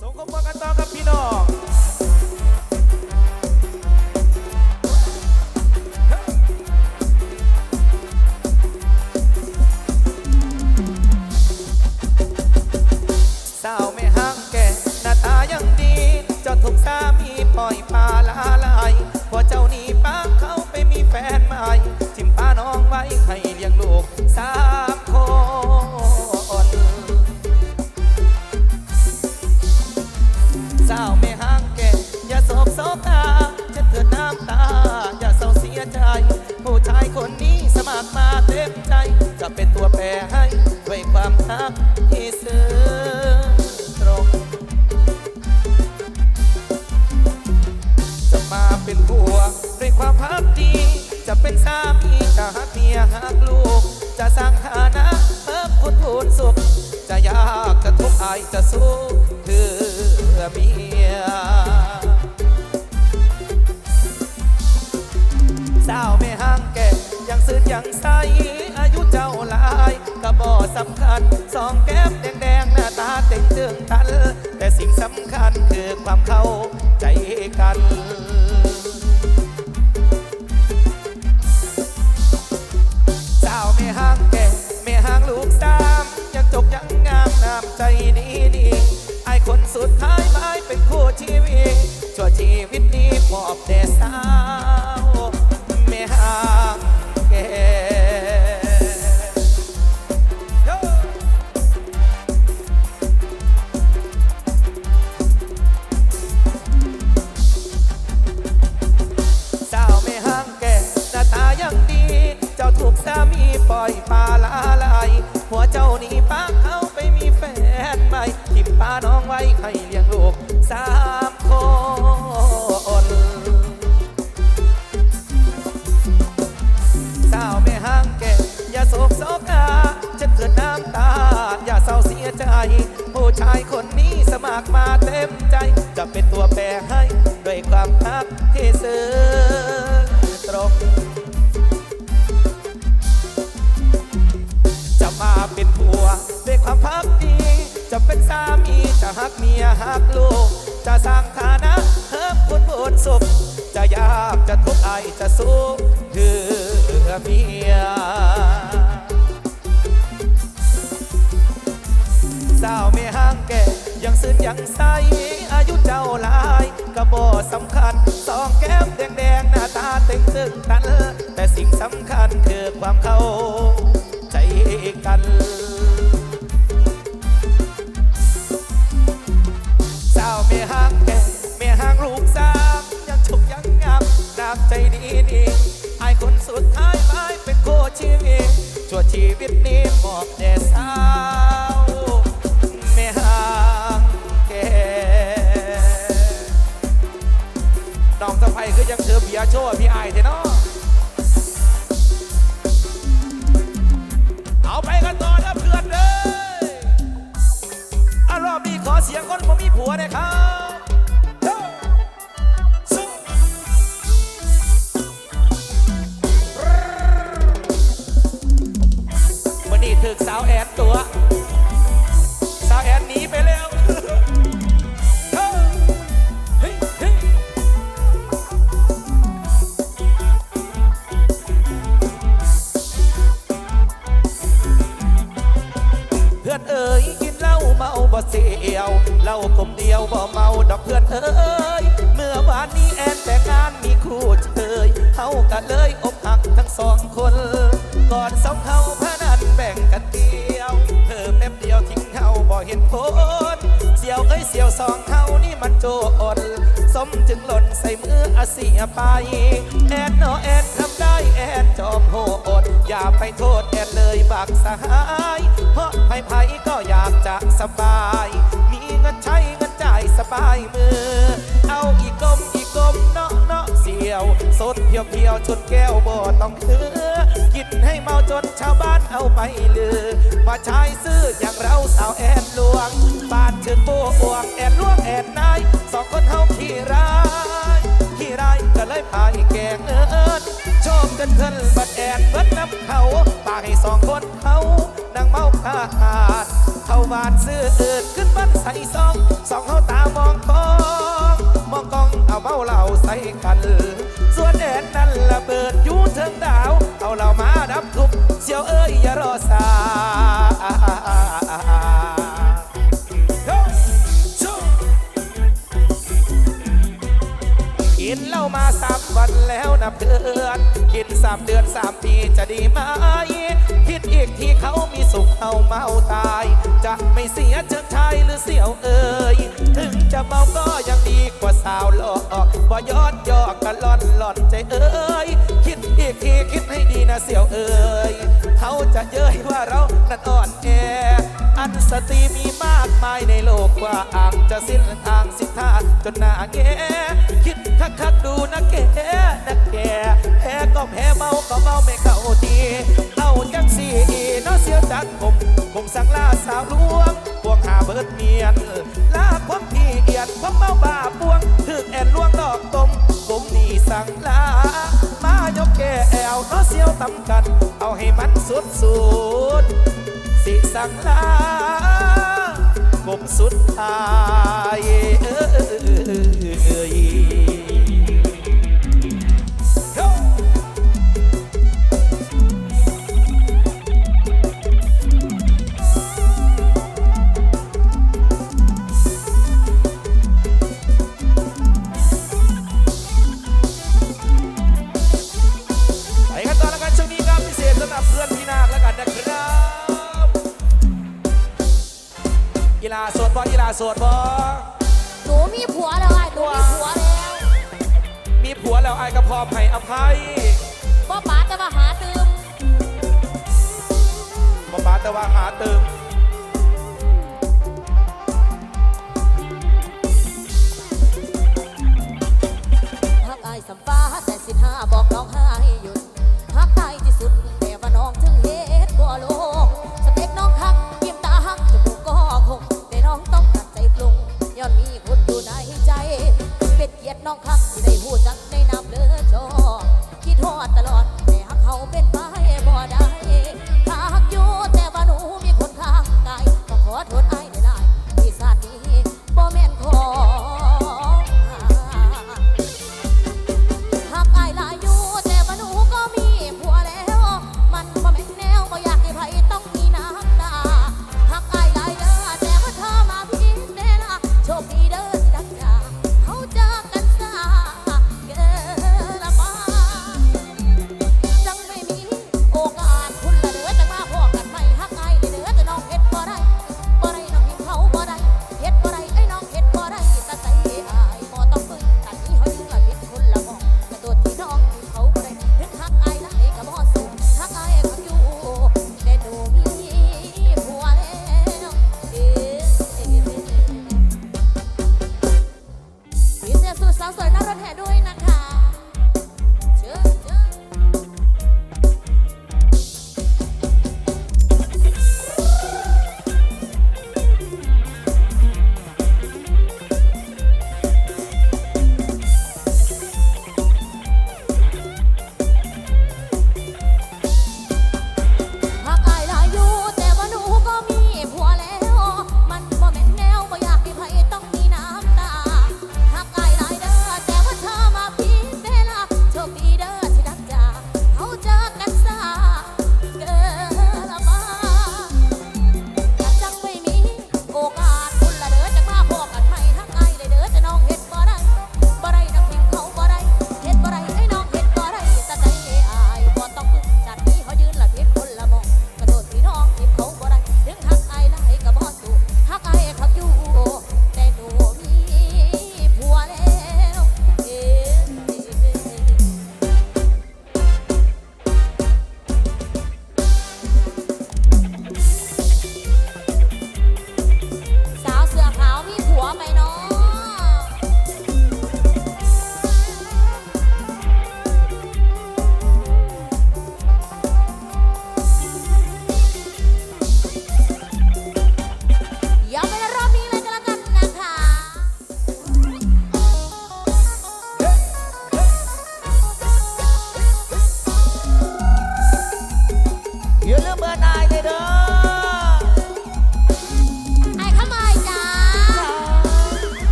ส่งข้อความกันต่อกับพี่น้องสาวไม่ห้างแกหน้าตายังดีเจ้าถูกสามีปล่อยไป เป็นผัว ด้วยความพักดี จะเป็นสามีจะหักเมียหักลูก จะสร้างฐานะเพิ่มคุณพูนสุข จะยากจะทุกข์อายจะสู้เพื่อเมียสาวไม่ห่างแก่ยังซื่อยังใสอายุเจ้าหลายก็บ่สำคัญสองแก้มแดงๆหน้าตาเต่งตึงตัน แต่สิ่งสำคัญคือความเข้าใจกันามใจดีดีไอคนสุดท้ายไม่เป็นคู่ชีวิตชั่วชีวิตนี้มอบแต่สา จะเป็นสามีจะหักเมียหักลูก จะสร้างฐานะเพิ่มคุณบุญสุข จะยากจะทุกข์ไอจะสู้เพื่อเมียสาวไม่ห่างแก่ยังซื่นยังใสอายุเจ้าลายกระบอกสำคัญสองแก้มแดงๆหน้าตาต็งตึงตัน แต่สิ่งสำคัญคือความเข้าใจกัน ห่างแก่ไม่ห่างลูกสามยังฉกยังงามน้ำใจดีดีไอคนสุดท้ายไม่เป็นโคชีวิตชั่วชีวิตนี้มอบแด่สาวไม่ห่างแก่น้องสะพายคือยังเธอเบียโชว์พี่ไอเถอะเนาะเอาไปกันต่อนะเพื่อนเลยอรอบนี้ขอเสียงคนผมมีผัวนะครับ เฮากันเลยอกหักทั้งสองคน ก่อนสองเฮาพนันแบ่งกันเดียว เพิ่มแป๊บเดียวทิ้งเฮาบ่เห็นผลเสียวเอ้ยเสียวสองเฮานี่มันโจรสมจึงหล่นใส่มืออาเสียไป แอนโนแอนทำได้แอนจอมโหด อย่าไปโทษแอนเลยบักสหาย เพราะไผ่ก็อยากจะสบาย มีเงินใช้เงินจ่ายสบายมือ เอาอีกกลม ยวสดเพียวเพียวชนแก้วบ่ต้องเถือกินให้เมาจนชาวบ้านเอาไปลือมาชายซื้ออย่างเราสาวแอนลวงบานเชิญโบอวกแอนลวงแอนนายสองคนเฮาขี้ร้ายขี้ร้ายก็เลยพายแกงเอิญชอบกันเพิ่นบัดแอดเบิดน้ำเขาปากให้สองคนเฮานางเมาขาดาดเขาบานซื้อเอิดขึ้นบ้านใส่ซองสองเฮาตามองกองมองกองเอาเมาเหล่าใส่กัน นนั้นระเบิดอยู่เทิงดาว เอาเรามาดับทุกเสียวเอ้ยอย่ารอสากินเหล่ามาสามวันแล้วนับเดือน กินสามเดือนสามปีจะดีไหมคิด อีกทีเขามีสุขเอาเมาตาย จะไม่เสียเชิงชายหรือเสี่ยวเอ่ยถึงจะเมาก็ยังดีกว่าสาวหลอกบ่ยอดยอกกันล่อนหล่อนใจเอ่ยคิดอีกทีคิดให้ดีนะเสี่ยวเอ่ยเขาจะเย้ยว่าเรานั้นอ่อนแออันสตรีมีมากมายในโลกกว่าอ่างจะสิ้นทางสิ้นทางจนหน้าแก สังลาสาวลวงพวกหาเบิดเมียนลาความที่เอียดความเมาบ้าปวงถึกแอนลวงดอกตมผมนี่สั่งลามายกแกแอวเนาะเสียวตำกัน เอาให้มันสุดสุดสิสั่งลากบสุดท้ายเอ้ย สวดบอกีฬาสวดบอหนูมีผัวแล้วไอ้หนูมีผัวแล้วมีผัวแล้วไอ้ก็พร้อมให้อภัยบ่ป๋าจะมาหาตืมบ่ปาแต่ว่าหาเติม คักที่ได้หูจักในนามเลือจอคิดทอดตลอดแต่ฮักเขาเป็นไปบ่ได้ถ้าฮักอยู่แต่ว่าหนูมีคนข้างกายต้องขอโทษ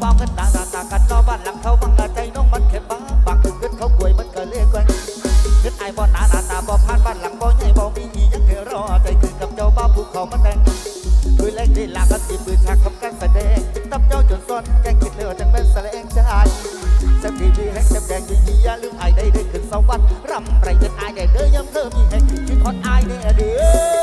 bao ngân đà đà đà cắt lo bàn lặng thâu bằng ngà chay nông mất khép bá bạc cực gất khâu cuối mất cờ lê quanh gất ai bò nà nà nà bò phan bàn lặng bò nhảy bò mi nhí nhắc hiểu rõ chay từ cầm châu bao phụ khẩu mất đen cười lên đi làm ăn tìm bưởi thạc không cắt phải đen tấp nhau chuẩn son canh thịt lửa chẳng bên xà lẽ anh sẽ ai xem thì đi hết xem đèn thì nhí ra lưng ai đây đây cực sau văn rầm rầy chân ai để đỡ nhâm thơ mi hết chứ thoát ai đây à đứa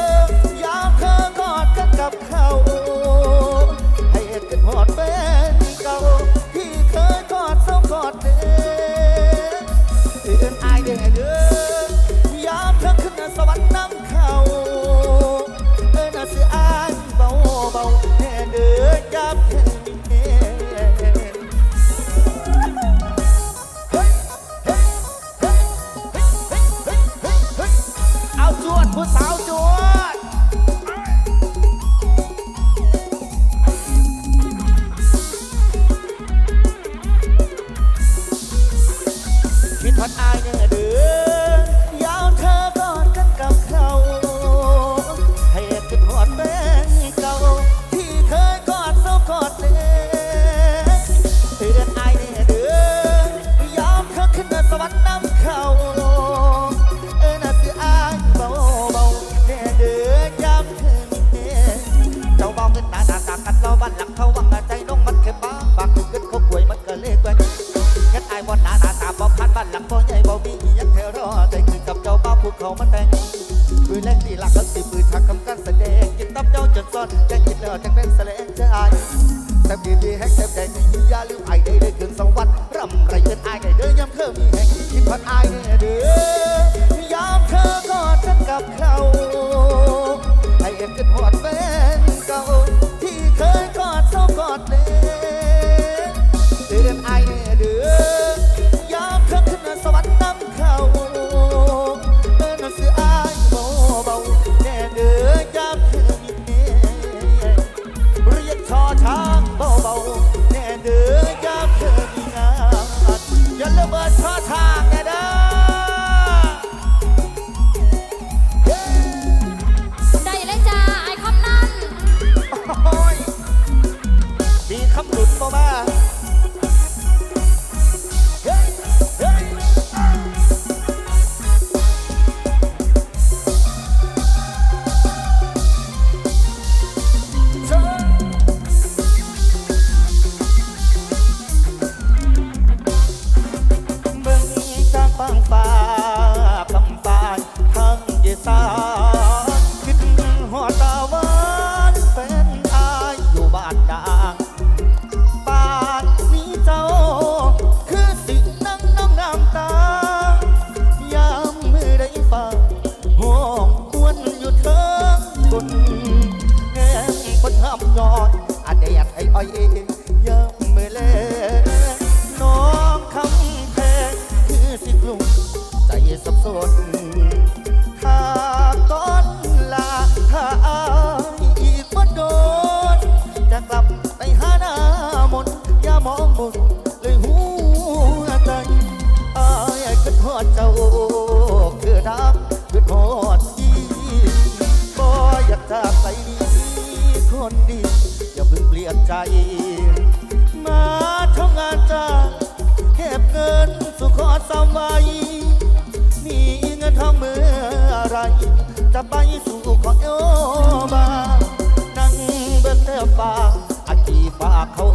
จะไปสู่ขอเอวบานั่งเบิดเตอป่าอาจีฟ้าเขา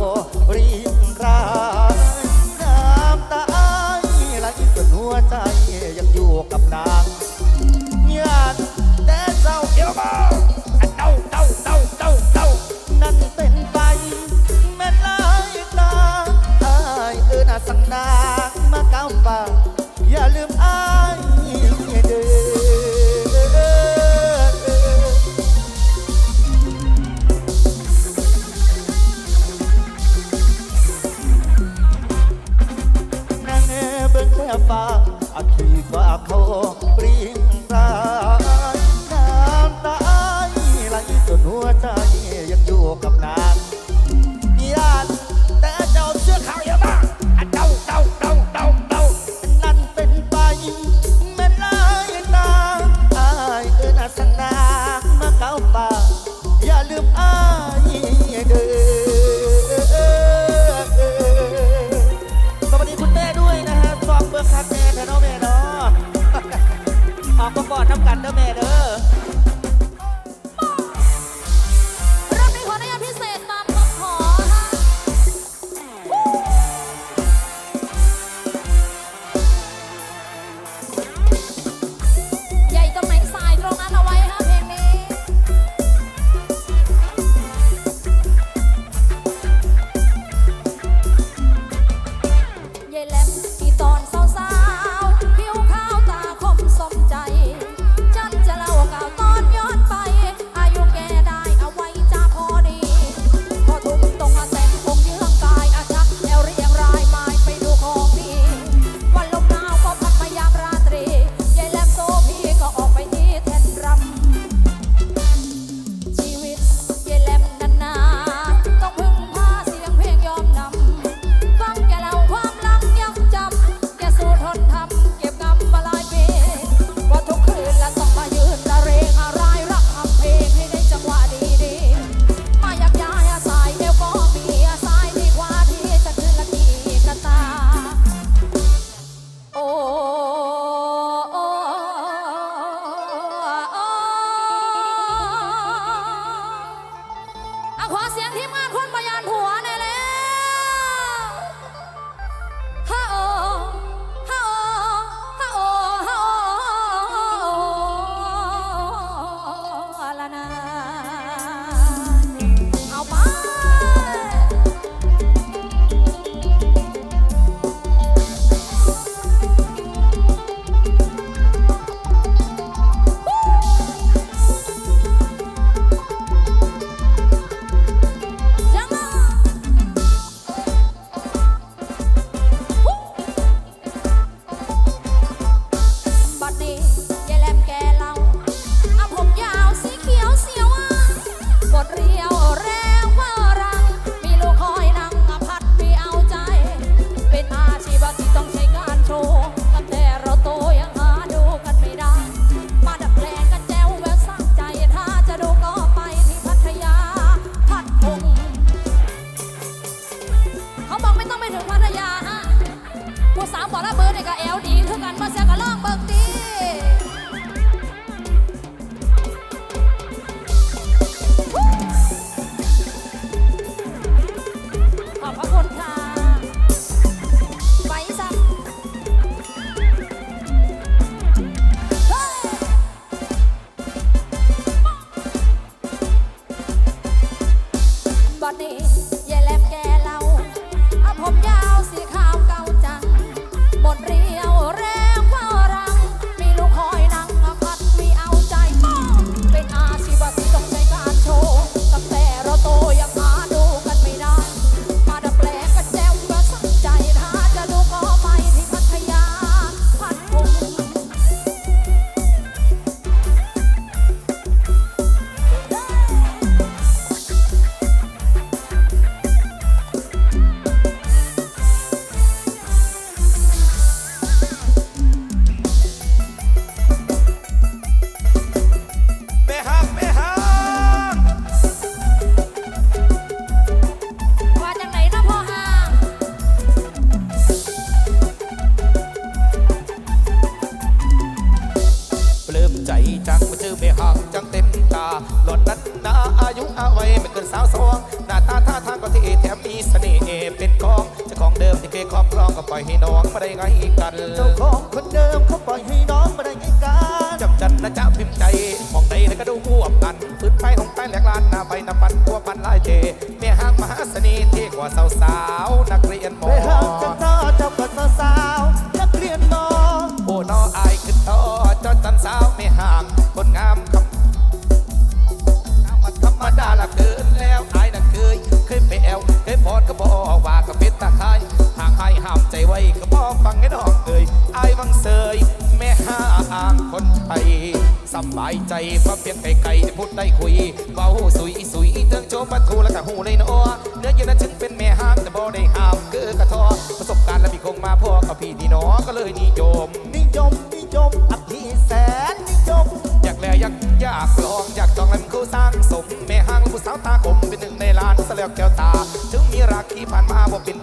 ำบายใจพระเพียงไกลๆจะพูดได้คุยเบาสุยสุยเทิงโจมปะทูและกะหูเลยเนาะเนื้อเย็นนั้นถึงเป็นแม่ห้ามแต่บ่ได้ห้ามคือกระทอประสบการณ์และพี่คงมาพ่อกับพี่นี่นอก็เลยนิยม นิยมนิยมอพี่แสนนิยม อยากแลอยากอยากลองอยากจองแล้วมันคือสร้างสมแม่ห้างผู้สาวตาคมเป็นหนึ่งในล้านสะเลือกแก้วตา ถึงมีรักที่ผ่านมาบ่เป็น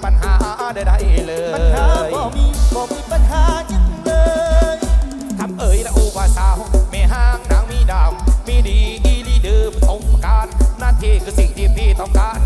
calcar.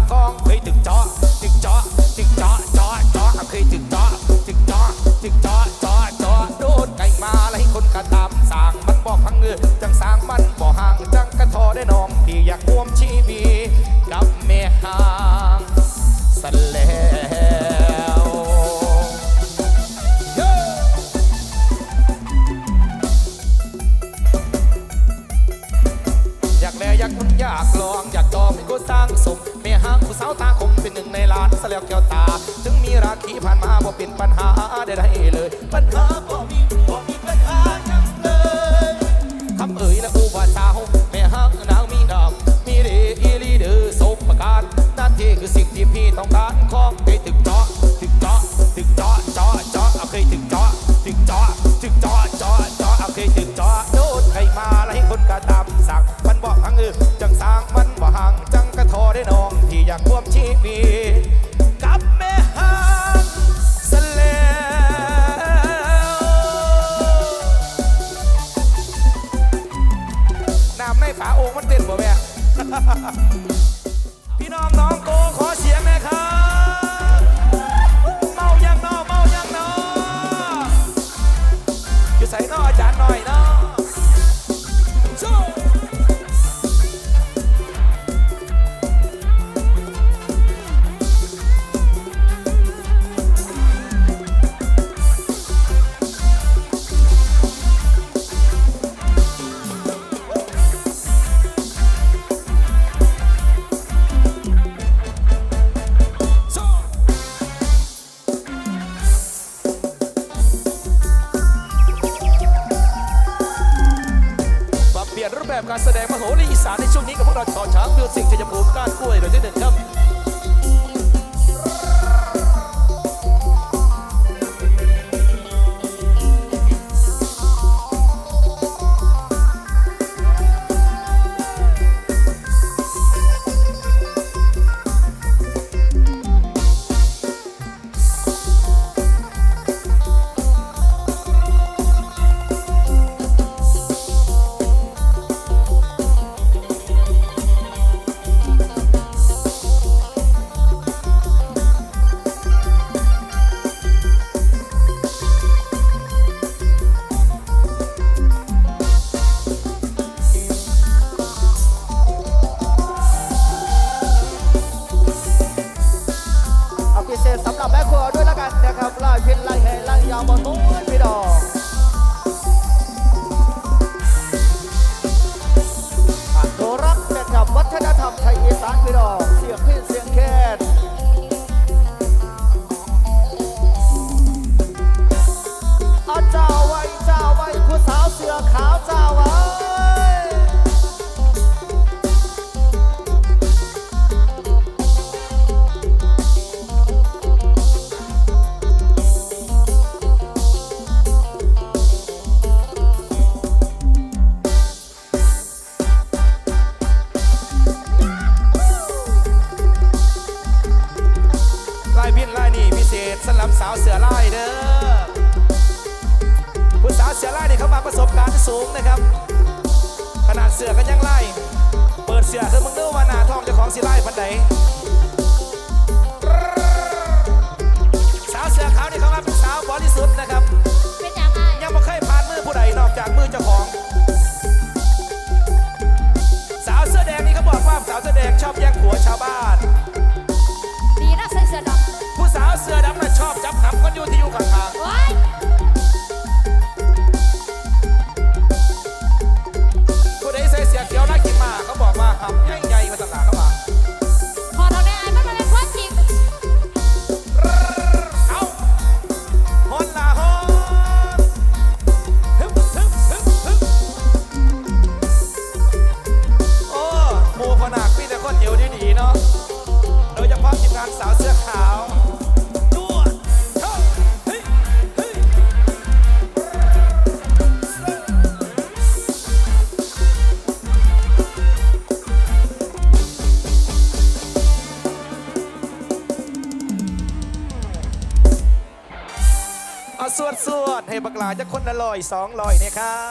จอจอเอาเคยถึงจอโดนใครมาแล้วคนกระตามสั่งมันบอกพังเออจังสางมันบอกห่างจังกระทอได้น้อง ที่อยากร่วมชีวีกับแม่หางสเลน้ำม่ฝาโอ้มันเต้นบ่แม่ ลอยสองลอยเนี่ยครับ